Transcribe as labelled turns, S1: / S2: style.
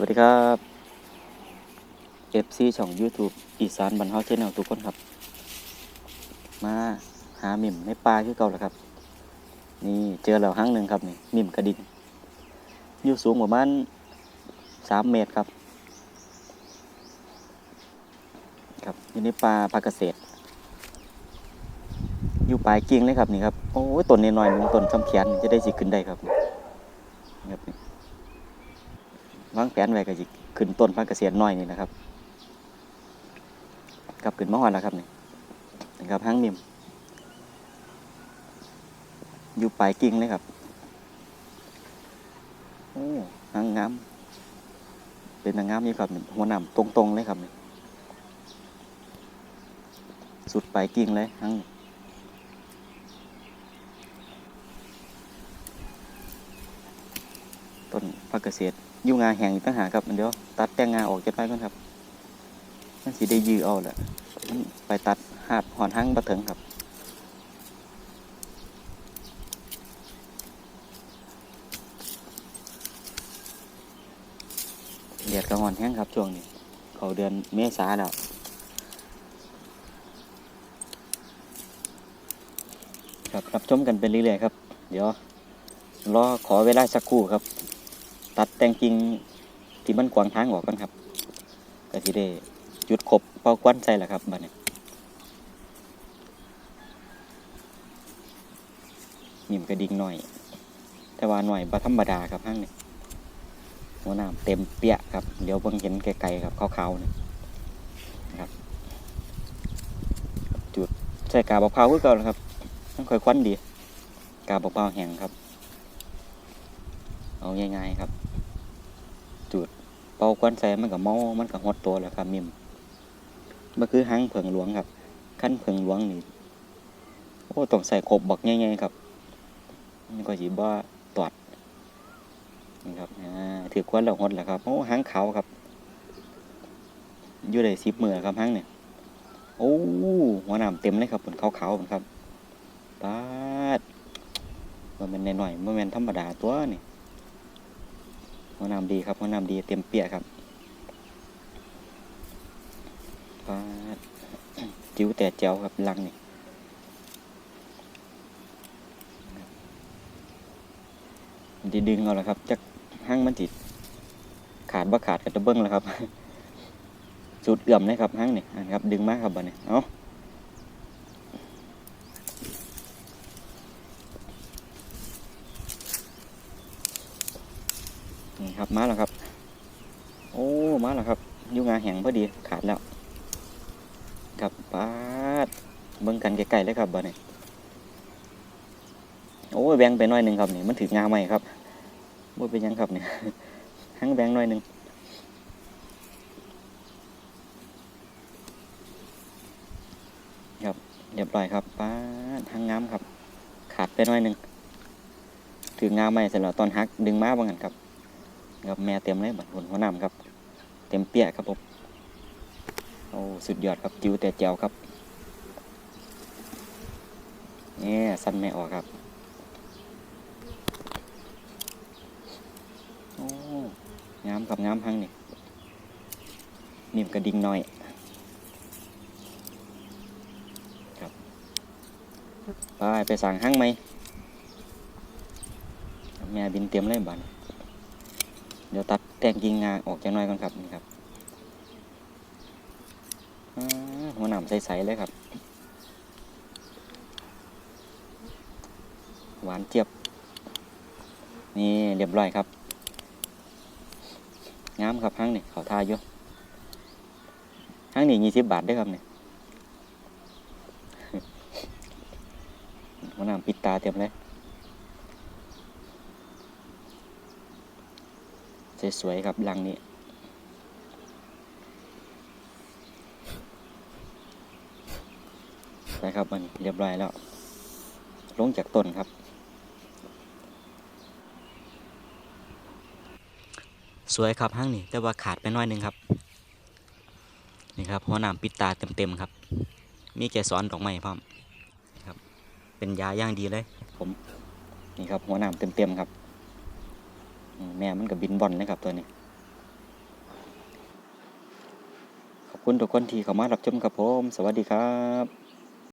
S1: วัสดีครับ FC ช่อง YouTube อีสานบรรเทาเชแนลทุกคนครับ มาหาหมิ่มในป่าคือเก่าแล้วครับ นี่เจอแล้วครั้งหนึ่งครับนี่หมิ่มกระดิ่งอยู่สูงประมาณสามเมตรครับ ครับอยู่ในป่าป่าเกษตร อยู่ปลายกิ่งเลยครับนี่ครับ โอ้ยต้นน้อยๆหนึ่งต้นซ้ำแขนจะได้สิขึ้นได้ครับ ครับนี่ วางแผนไว้ก็สิขึ้นต้นพักเกษียณน้อยนี่นะครับกับขึ้นมาหอนแล้วครับนี่นะครับหางนิ่มอยู่ปลายกิ่งเลยครับโอ้หางงามเป็นนางงามนี่ครับหัวหนำตรงๆเลยครับนี่สุดปลายกิ่งเลยหางต้นพักเกษตร ยู่งาแห้งอีกต่างหากครับเดี๋ยวตัดแต่งงาออกจะไปก่อนครับมันสีได้ยือเอาแหละไปตัดหาดหอนหั่งบะเถิงครับเดียดกระหอนแห้งครับช่วงนี้ เขาเดือนเมษาแล้วครับรับชมกันเป็นเรื่อยๆครับ เดี๋ยวรอขอเวลาสักครู่ครับ ตัดแต่งกิ่งที่มันขวางทางออกกันครับก็สิได้จุดขบเป่าควันใส่แหละครับบัดนี้นิ่มกระดิ่งหน่อย แต่ว่าหน่อยบ่ธรรมดาครับห้างนี่หัวหน้าเต็มเปียะครับ เดี๋ยวเบิ่งเห็นไกลๆครับขาวๆนี่นะครับ จุดใส่กาบะพร้าวคือเก่าแล้วครับมันค่อยควันดี กาบะพร้าวแห้งครับ เอาง่ายๆครับ เป่าควันใส่มันกับเมา มันกับหดตัวแล้วครับมิมมันคือหางเผิงหลวงครับขั้นเผิงหลวงนี่โอ้ต้องใส่ขบบักง่ายๆครับมันก็สีบ่ตอดนี่ครับถือควันแล้วหดแหละครับโอ้หางขาวครับอยู่ได้สิบมือครับหางเนี่ยโอ้หัวหนามเต็มเลยครับเป็นขาวๆเหมือนครับปาดมันเป็นหน่อยๆมันเป็นธรรมดาตัวนี่ หัวน้ำดีครับหัวน้ำดีเต็มเปียครับปาจิ๋วแต่เจ้าครับลังนี่มันจะดึงเอาละครับจักห้างมันติดขาดบ่ขาดกับตะเบิ้งแล้วครับ สุดเอื่อมเลยครับห้างนี่อันครับ ดึงมากครับบันนี้เอานี่ครับ มาแล้วครับ โอ้ มาแล้วครับยุ่งาแห้งพอดีขาดแล้ว ครับปาดเบิ่งกันไกล้ๆเลยครับบัดนี้โอ้แบงไปหน่อยหนึ่งครับนี่มันถืองาใหม่ครับบ่เป็นยังครับเนี่ยหังแบงหน่อยหนึ่งครับเรียบร้อยครับป้าดหังงามครับ ขาดไปหน่อยหนึ่งถืองาใหม่เสร็จแล้วตอนหักดึงมาบ้างกันครับ ครับแม่เต็มเลยบัดหุ่นหัวหน้ำครับ เต็มเปี้ยครับผมโอ้สุดยอดครับจิ๋วแต่เจียวครับนี่สั้นไม่ออกครับโอ้งามครับงามหังนี่นิ่มกระดิ่งหน่อยครับไปไปสั่งหังไหมแม่บินเต็มเลยบัด เดี๋ยวตัดแต่งกิ่งงาออกจากหน้อยก่อนครับนี่ครับหัวหนามใสๆเลยครับ หวานเจี๊ยบ นี่เรียบร้อยครับ งามครับห้างนี่เขาทาอยู่ห้างนี่ยี่สิบบาทได้ครับเนี่ยหัวหนามปิดตาเต็มเลย สวยๆครับลังนี้ไปครับมันเรียบร้อยแล้ว ลงจากต้นครับ สวยครับห้างนี่แต่ว่าขาดไปหน้อยหนึงครับ นี่ครับหัวหนามปิดตาเต็มๆครับ มีแกสอนดอกไม้พร้อมครับ เป็นยาอย่างดีเลย ผม นี่ครับหัวหนามเต็มๆครับอืม แม่มันกับบินบอลนะครับตัวนี้ ขอบคุณทุกคนที่เข้ามารับชมครับผม สวัสดีครับ